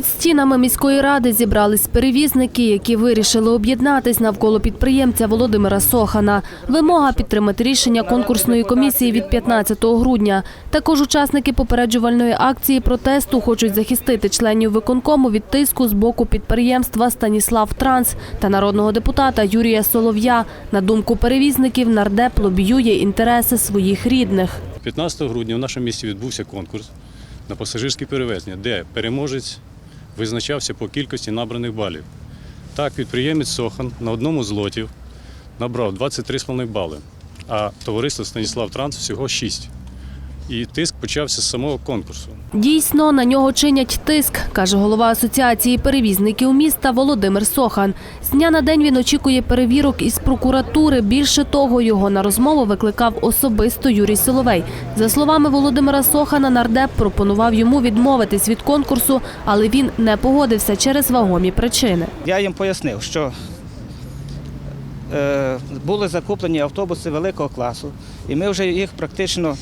Під стінами міської ради зібрались перевізники, які вирішили об'єднатись навколо підприємця Володимира Сохана. Вимога підтримати рішення конкурсної комісії від 15 грудня. Також учасники попереджувальної акції протесту хочуть захистити членів виконкому від тиску з боку підприємства Станіслав Транс та народного депутата Юрія Солов'я. На думку перевізників, нардеп лобіює інтереси своїх рідних. 15 грудня в нашому місті відбувся конкурс на пасажирські перевезення, де переможець визначався по кількості набраних балів. Так, підприємець Сохан на одному з лотів набрав 23,5 бали, а товариство Станіслав Транс всього 6. І тиск почався з самого конкурсу. Дійсно, на нього чинять тиск, каже голова асоціації перевізників міста Володимир Сохан. З дня на день він очікує перевірок із прокуратури. Більше того, його на розмову викликав особисто Юрій Соловей. За словами Володимира Сохана, нардеп пропонував йому відмовитись від конкурсу, але він не погодився через вагомі причини. Я їм пояснив, що е, були закуплені автобуси великого класу, і ми вже їх практично,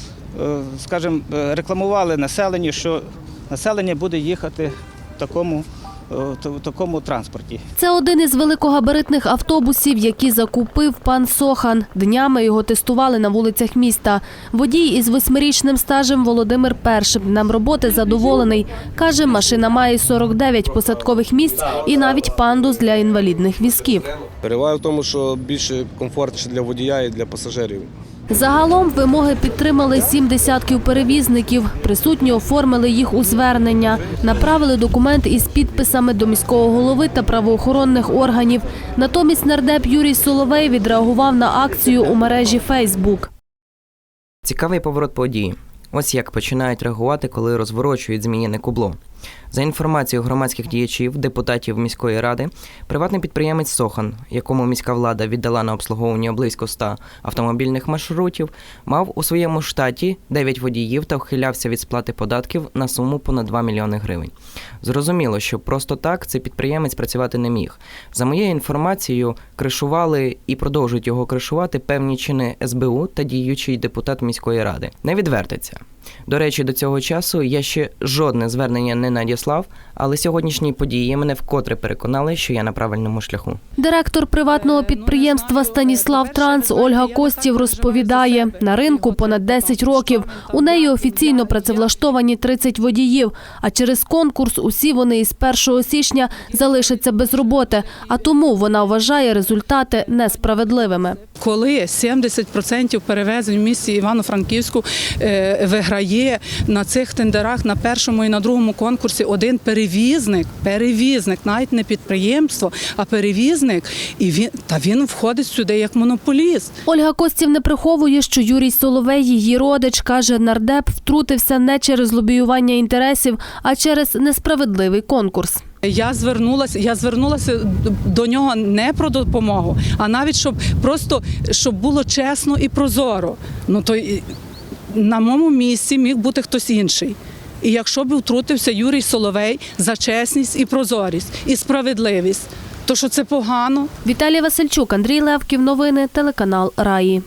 скажімо, е, рекламували населенню, що населення буде їхати в такому, е, в такому транспорті. Це один із великогабаритних автобусів, які закупив пан Сохан. Днями його тестували на вулицях міста. Водій із восьмирічним стажем Володимир першим днем роботи задоволений. Каже, машина має 49 посадкових місць і навіть пандус для інвалідних візків. Перевага в тому, що більше комфортніше для водія і для пасажирів. Загалом вимоги підтримали сім десятків перевізників. Присутні оформили їх у звернення, направили документ із підписами до міського голови та правоохоронних органів. Натомість нардеп Юрій Соловей відреагував на акцію у мережі Фейсбук. Цікавий поворот події. Ось як починають реагувати, коли розворочують зміїне кубло. За інформацією громадських діячів, депутатів міської ради, приватний підприємець Сохан, якому міська влада віддала на обслуговування близько 100 автомобільних маршрутів, мав у своєму штаті 9 водіїв та ухилявся від сплати податків на суму понад 2 мільйони гривень. Зрозуміло, що просто так цей підприємець працювати не міг. За моєю інформацією, кришували і продовжують його кришувати певні чини СБУ та діючий депутат міської ради. Не відвертиться. До речі, до цього часу я ще жодне звернення не надіслав, але сьогоднішні події мене вкотре переконали, що я на правильному шляху. Директор приватного підприємства Станіслав Транс Ольга Костів розповідає, на ринку понад 10 років. У неї офіційно працевлаштовані 30 водіїв, а через конкурс усі вони із 1 січня залишаться без роботи, а тому вона вважає результати несправедливими. Коли 70% перевезень в місті Івано-Франківську е, виграє на цих тендерах на першому і на другому конкурсі один перевізник, перевізник, навіть не підприємство, а перевізник, і він та він входить сюди як монополіст. Ольга Костів не приховує, що Юрій Соловей, її родич, каже, нардеп втрутився не через лобіювання інтересів, а через несправедливий конкурс. Я звернулася, я звернулася до нього не про допомогу, а навіть щоб просто щоб було чесно і прозоро. Ну то на моєму місці міг бути хтось інший. І якщо б втрутився Юрій Соловей за чесність і прозорість і справедливість, то що це погано? Віталій Васильчук, Андрій Левків. Новини телеканал Раї.